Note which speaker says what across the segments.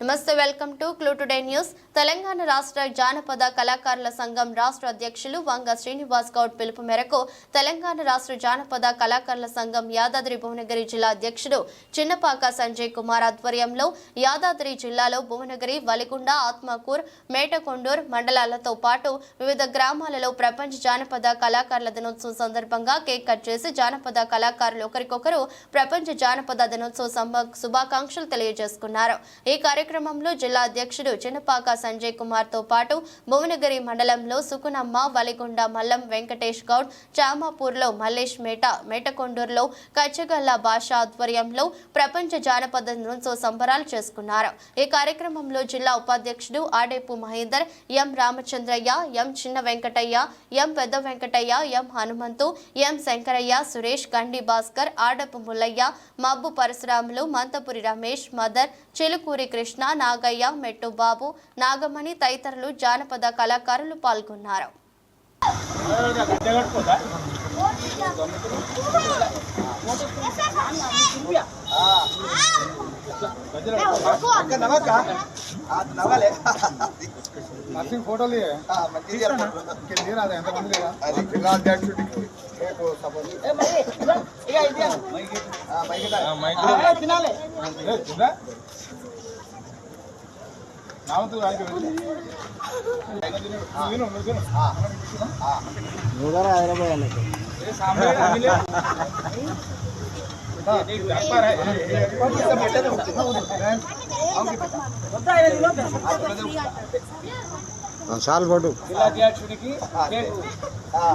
Speaker 1: నమస్తే welcome to clue today news. Telangana రాష్ట్ర జానపద కళాకారుల సంఘం రాష్ట్ర అధ్యక్షులు వంగ శ్రీనివాస్ గౌడ్ పిలుపు మేరకు తెలంగాణ రాష్ట్ర జానపద కళాకారుల సంఘం యాదాద్రి భువనగిరి జిల్లా అధ్యక్షుడు చిన్నపాక సంజయ్ కుమార్ ఆధ్వర్యంలో యాదాద్రి జిల్లాలో భువనగిరి వలిగుండ ఆత్మకూర్ మేటకొండూర్ మండలాలతో పాటు వివిధ గ్రామాలలో ప్రపంచ జానపద కళాకారుల దినోత్సవం సందర్భంగా కేక్ కట్ చేసి జానపద కళాకారులు ఒకరికొకరు ప్రపంచ జానపద దినోత్సవ శుభాకాంక్షలు తెలియజేసుకున్నారు. ఈ కార్యక్రమంలో జిల్లా అధ్యక్షుడు చిన్నపాక సంజయ్ కుమార్తో పాటు భువనగిరి మండలంలో సుకునమ్మ వలిగొండ మల్లం వెంకటేష్ గౌడ్ చామాపూర్లో మల్లేష్ మేట మేటకొండూరులో కచ్చగల్ల భాష ఆధ్వర్యంలో ప్రపంచ జానపద దినోత్సవ సంబరాలు చేసుకున్నారు. ఈ కార్యక్రమంలో జిల్లా ఉపాధ్యక్షుడు ఆడేపు మహేందర్ ఎం రామచంద్రయ్య ఎం చిన్న వెంకటయ్య ఎం పెద్ద వెంకటయ్య ఎం హనుమంతు ఎం శంకరయ్య సురేష్ గండి భాస్కర్ ఆడపు ముల్లయ్య మబ్బు పరశురాములు మంతపురి రమేష్ మదర్ చిలుకూరి కృష్ణ నాగయ్య మెట్టు బాబు నాగమణి తదితరులు జానపద కళాకారులు పాల్గొన్నారు.
Speaker 2: ఫోటోలు ఎంతమంది లేరా
Speaker 3: అది జిల్లా అధ్యక్షుడికి రేపు సపోజ్ ఆ, మైక్ ఇవ్వాలి.
Speaker 2: ఏ, చూడా? నా వంతు ఆయనకి వెళ్ళు. నువ్వు విను, నువ్వు విను.
Speaker 3: ఆ, ఆ.
Speaker 2: ఏ సాంబయ్య, అనిలే. ఆ, నీకు తప్పారా?
Speaker 4: చాలు పట్టు
Speaker 2: జిల్లా అధ్యక్షుడికి కేకు.
Speaker 3: ఆ.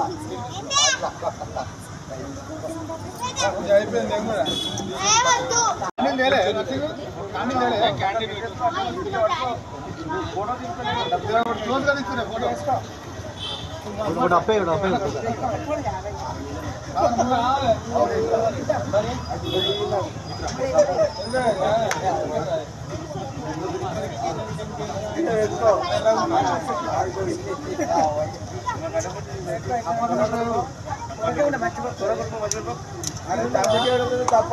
Speaker 2: ఆ, కొంచెం అయిపోయింది ఏం కూడా కానీ లేలే నర్సింగ్ కానీ లేలే క్యాంటీన్ పెట్టు. జర ఒకటి క్లోజ్ గా తీసుకురా ఫోటో కాదు, నువ్వు రావాలి.
Speaker 3: అరే, తప్పికి ఎవడో తప్ప.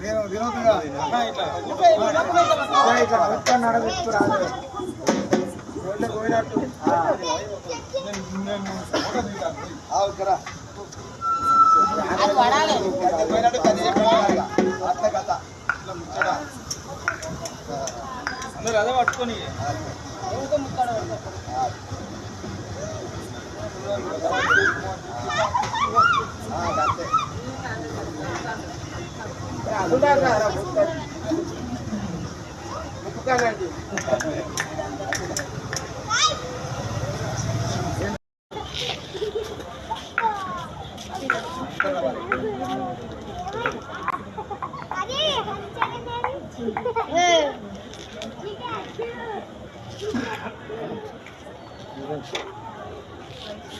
Speaker 2: నేను వినోద్గా ఇట్లా నేను నేను ఫోటో దిగాను
Speaker 3: పోయినట్టు కథ చెప్పాడు అట్లా కథ. ఇట్లా ముచ్చట.
Speaker 2: అందరూ అదే పట్టుకొని Bukanan
Speaker 4: Thank you.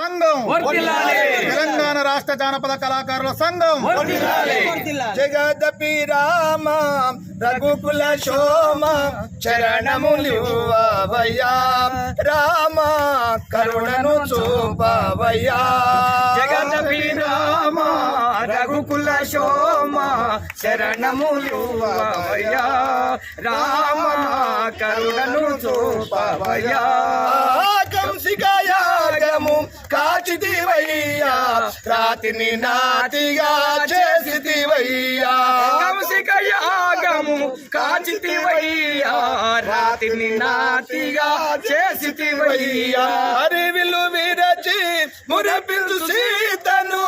Speaker 2: సంఘం. తెలంగాణ రాష్ట్ర జానపద కళాకారుల సంఘం.
Speaker 3: జగదపి రామ రఘుకుల శోమ చరణములివయ్యా రామ కరుణను చూపవయ్యా. జగదపి రామ రఘుకుల శోమ
Speaker 5: శరణములువయ్యా రామ కరుణను చూపవయ్యా.
Speaker 2: కంసికాయాగము కాచితివయ్యా. రాతిని నాతిగా చేసితివయ్యా.
Speaker 5: కంసిక యాగము కాచితివయ్యా. రాతిని నాతిగా చేసితివయ్యా.
Speaker 2: అరివిల్లు విరచి మురపిల్లు సీతను.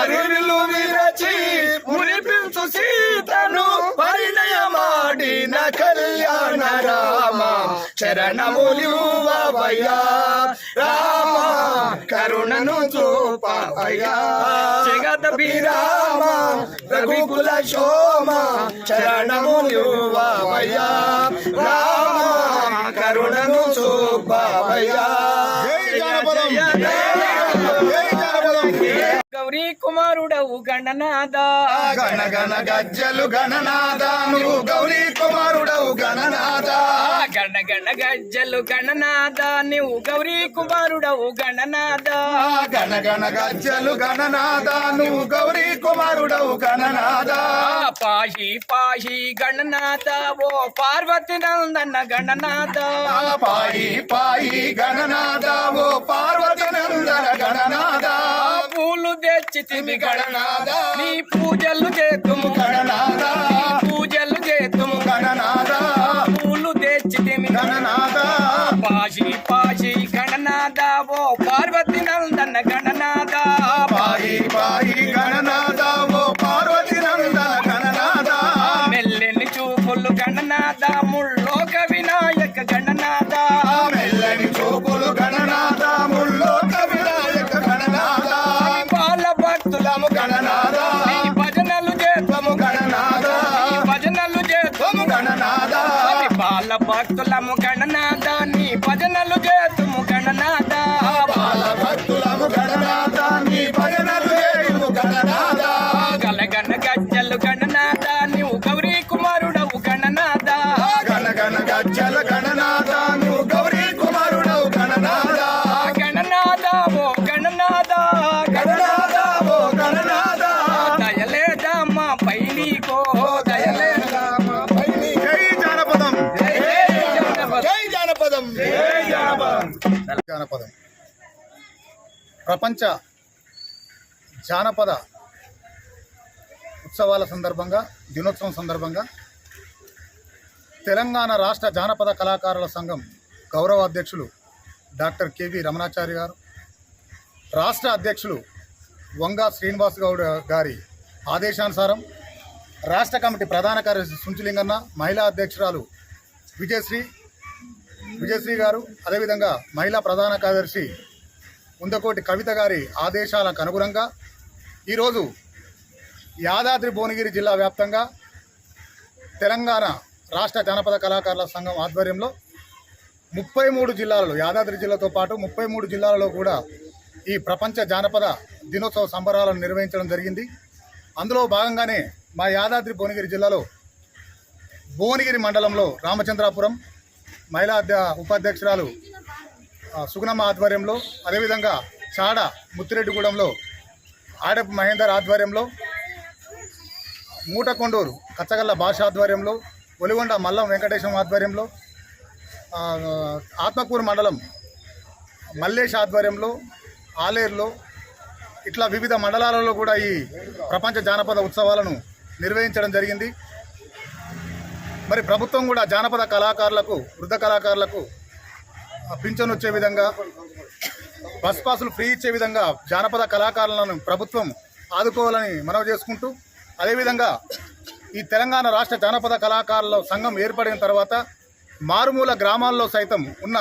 Speaker 2: అరివిల్లు విరచి
Speaker 5: మురిపించు సీతను
Speaker 2: పరిణయమాడిన కళ్యాణ రామ. చరణములివయ్యా రామ కరుణను చూపవయ్యా.
Speaker 5: జగత
Speaker 2: రామ రఘుకుల శోమ చరణములివయ్యా రామ కరుణను చూపవయ్యా
Speaker 5: గౌరీ కుమారుడవు గణనాథ.
Speaker 2: గణ గణ గజ్జలు గణనాదాను గౌరీ కుమారుడవు గణనాద
Speaker 5: గణ గణ గజ్జలు గణనాథ. నీవు గౌరీ కుమారుడవు గణనాథ.
Speaker 2: గణ గణ గజ్జలు గణనాదాను గౌరీ కుమారుడవు గణనాద
Speaker 5: పాహి పాహి గణనాథ. ఓ పార్వతి నందన గణనాథ.
Speaker 2: పాయి పాయి గణనాద ఓ పార్వతి నందన గణనాద
Speaker 5: పూలు తెచ్చితివి
Speaker 2: గణనాథ.
Speaker 5: నీ పూజలు చేతుము
Speaker 2: గణనాథ.
Speaker 5: పూజలు చేతుము
Speaker 2: గణనాద
Speaker 5: పూలు తెచ్చితిమి
Speaker 2: గణనాద
Speaker 5: పాశి పాశి
Speaker 2: భక్తుల
Speaker 5: బాల భక్తులము నీ భజనలు
Speaker 2: ప్రపంచ జానపద ఉత్సవాల సందర్భంగా దినోత్సవం సందర్భంగా తెలంగాణ రాష్ట్ర జానపద కళాకారుల సంఘం గౌరవ అధ్యక్షులు డాక్టర్ కెవి రమణాచారి గారు రాష్ట్ర అధ్యక్షులు వంగా శ్రీనివాస్ గౌడ్ గారి ఆదేశానుసారం రాష్ట్ర కమిటీ ప్రధాన కార్యదర్శి సుంచులింగన్న మహిళా అధ్యక్షురాలు విజయశ్రీ విజయశ్రీ గారు అదేవిధంగా మహిళా ప్రధాన కార్యదర్శి ఉందకోటి కవిత గారి ఆదేశాలకు అనుగుణంగా ఈరోజు యాదాద్రి భువనగిరి జిల్లా వ్యాప్తంగా తెలంగాణ రాష్ట్ర జానపద కళాకారుల సంఘం ఆధ్వర్యంలో ముప్పై మూడు జిల్లాలలో యాదాద్రి జిల్లాతో పాటు ముప్పై మూడు జిల్లాలలో కూడా ఈ ప్రపంచ జానపద దినోత్సవ సంబరాలను నిర్వహించడం జరిగింది. అందులో భాగంగానే మా యాదాద్రి భువనగిరి జిల్లాలో భువనగిరి మండలంలో రామచంద్రాపురం మహిళా ఉపాధ్యక్షురాలు సుగుణమ్మ ఆధ్వర్యంలో అదేవిధంగా చాడ ముత్తిరెడ్డిగూడెంలో ఆడపు మహేందర్ ఆధ్వర్యంలో మూటకొండూరు కచ్చగల్ల భాష ఆధ్వర్యంలో ఒలిగొండ మల్లం వెంకటేశం ఆధ్వర్యంలో ఆత్మకూరు మండలం మల్లేష్ ఆధ్వర్యంలో ఆలేరులో ఇట్లా వివిధ మండలాలలో కూడా ఈ ప్రపంచ జానపద ఉత్సవాలను నిర్వహించడం జరిగింది. మరి ప్రభుత్వం కూడా జానపద కళాకారులకు వృద్ధ కళాకారులకు పింఛను వచ్చే విధంగా బస్ పాసులు ఫ్రీ ఇచ్చే విధంగా జానపద కళాకారులను ప్రభుత్వం ఆదుకోవాలని మనవి చేసుకుంటూ అదేవిధంగా ఈ తెలంగాణ రాష్ట్ర జానపద కళాకారుల సంఘం ఏర్పడిన తర్వాత మారుమూల గ్రామాల్లో సైతం ఉన్న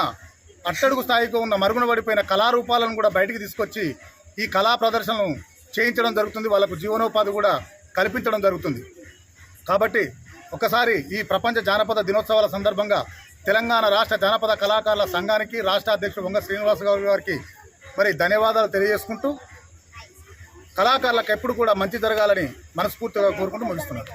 Speaker 2: అట్టడుగు స్థాయికి ఉన్న మరుగున పడిపోయిన కళారూపాలను కూడా బయటికి తీసుకొచ్చి ఈ కళా ప్రదర్శనలు చేయించడం జరుగుతుంది. వాళ్ళకు జీవనోపాధి కూడా కల్పించడం జరుగుతుంది. కాబట్టి ఒకసారి ఈ ప్రపంచ జానపద దినోత్సవాల సందర్భంగా తెలంగాణ రాష్ట్ర జానపద కళాకారుల సంఘానికి రాష్ట్ర అధ్యక్షుడు వంగ శ్రీనివాస గౌడ్ గారికి మరి ధన్యవాదాలు తెలియజేసుకుంటూ కళాకారులకు ఎప్పుడు కూడా మంచి జరగాలని మనస్ఫూర్తిగా కోరుకుంటూ ముగిస్తున్నారు